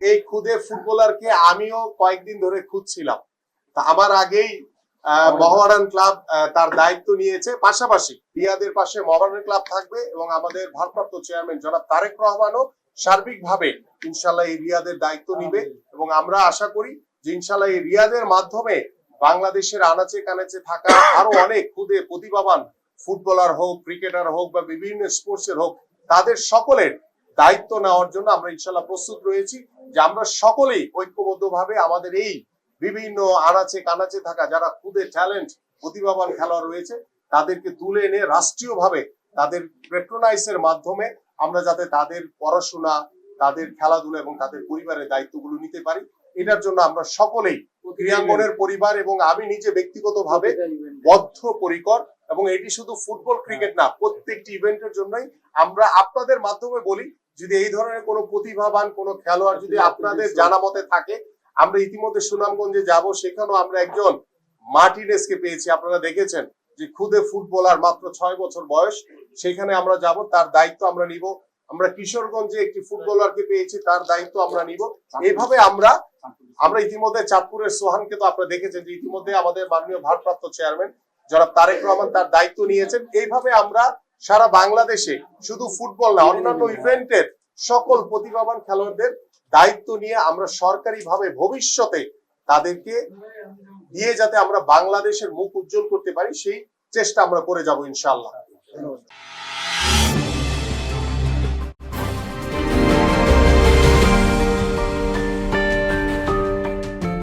এই খুদে ফুটবলারকে আমিও কয়েকদিন ধরে খুঁজছিলাম। তা আমার আগেই মহারান ক্লাব তার দায়িত্ব নিয়েছে। পাশাপাশি রিয়াদের পাশে মহারান ক্লাব থাকবে এবং আমাদের ভারপ্রাপ্ত চেয়ারম্যান জনাব তারেক রহমানও সার্বিকভাবে ইনশাল্লাহ এই রিয়াদের দায়িত্ব নিবে এবং আমরা আশা করি যে ইনশাল্লাহ এই রিয়াদের মাধ্যমে বাংলাদেশের আনাচে কানাচে থাকা আরও অনেক খুদে প্রতিভাবান ফুটবলার হোক ক্রিকেটার হোক বা বিভিন্ন স্পোর্টসের হোক তাদের সকলের দায়িত্ব নেওয়ার জন্য আমরা ইনশাল্লাহ প্রস্তুত রয়েছি। যে আমরা সকলেই ঐক্যবদ্ধভাবে আমাদের এই বিভিন্ন আনাচে কানাচে থাকা যারা খুদে ট্যালেন্ট প্রতিভাবান খেলোয়াড় রয়েছে তাদেরকে তুলে এনে রাষ্ট্রীয়ভাবে তাদের পেট্রোনাইসের মাধ্যমে আমরা যাতে তাদের পড়াশোনা তাদের খেলাধুলা এবং তাদের পরিবারের দায়িত্বগুলো নিতে পারি। এটার জন্য আমরা সকলেই ক্রীড়াঙ্গনের পরিবার এবং আমি নিজে ব্যক্তিগতভাবে বদ্ধ পরিকর এবং এটি শুধু ফুটবল ক্রিকেট না প্রত্যেকটি ইভেন্টের জন্যই আমরা আপনাদের মাধ্যমে বলি যদি এই ধরনের কোনো প্রতিভাবান কোনো খেলোয়াড় যদি আপনাদের জানা মতে থাকে আমরা ইতিমধ্যে সুনামগঞ্জে যাব সেখানেও আমরা একজন মার্টিনেসকে পেয়েছি। আপনারা দেখেছেন যে খুদে ফুটবলার মাত্র ছয় বছর বয়স সেখানে আমরা যাব তার দায়িত্ব আমরা নিব। আমরা কিশোরগঞ্জে একটি ফুটবলারকে পেয়েছি তার দায়িত্ব আমরা নিব। এইভাবে আমরা আমরা ইতিমধ্যে চাঁদপুরের সোহানকে তো আপনারা দেখেছেন যে ইতিমধ্যে আমাদের মাননীয় ভারপ্রাপ্ত চেয়ারম্যান যারা তারেক রহমান তার দায়িত্ব নিয়েছেন। এইভাবে আমরা সারা বাংলাদেশে শুধু ফুটবল না, অন্যান্য ইভেন্টের সকল প্রতিভাবান খেলোয়াড়দের দায়িত্ব নিয়ে আমরা সরকারিভাবে ভবিষ্যতে তাদেরকে দিয়ে যাতে আমরা বাংলাদেশের মুখ উজ্জ্বল করতে পারি, সেই চেষ্টা আমরা করে যাব ইনশাল্লাহ